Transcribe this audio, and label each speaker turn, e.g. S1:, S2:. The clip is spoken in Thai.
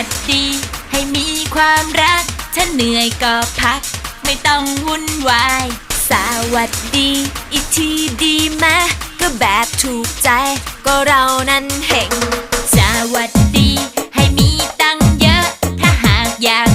S1: วัสดี ให้มีความรัก ถ้าเหนื่อยก็พัก ไม่ต้องวุ่นวาย สวัสดี อีกทีดีไหมก็แบบถูกใจ ก็เรานั้นเห็งสวัสดี ให้มีตังเยอะ ถ้าหากอยาก